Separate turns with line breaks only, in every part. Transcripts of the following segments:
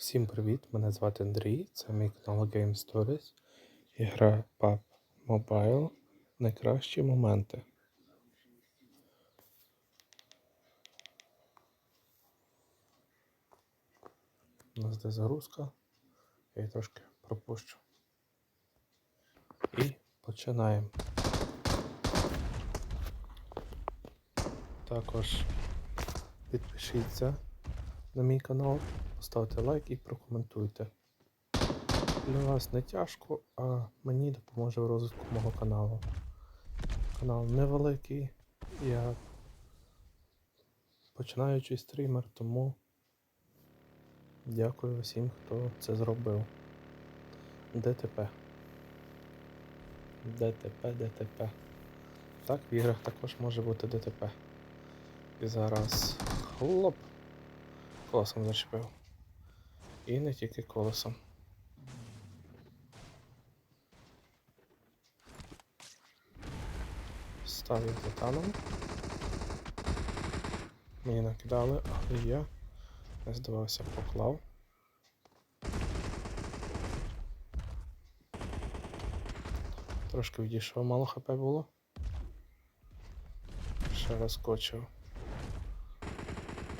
Всім привіт! Мене звати Андрій, це мій канал Game Stories. І гра PUBG Mobile Найкращі моменти. У нас де загрузка. Я її трошки пропущу. І починаємо. Також підпишіться на мій канал, поставте лайк і прокоментуйте. Для вас не тяжко, а мені допоможе в розвитку мого каналу. Канал невеликий, я починаючий стрімер, тому дякую всім, хто це зробив. ДТП. ДТП, ДТП. Так, в іграх також може бути ДТП. І зараз хлоп колесом зачепив. І не тільки колесом. Став їх затаном. Мені накидали, але я не здавався, поклав. Трошки відійшов, мало хп було. Ще раз скочив.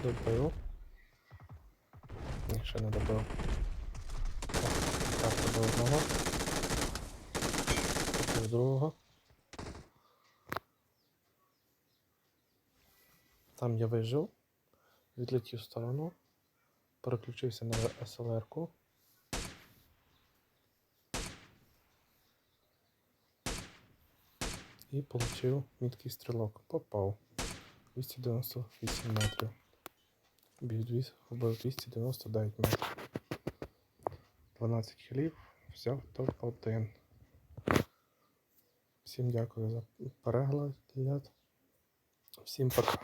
Добив. Ні, ще не добив. Так, добив одного. Добив другого. Там я вижив, відлетів в сторону, переключився на СЛР-ку. І отримав міткий стрілок. Попав. 298 метрів. 200, вбив 299 метрів. 12 хілів, взяв топ-1. Всім дякую за перегляд. Всім пока.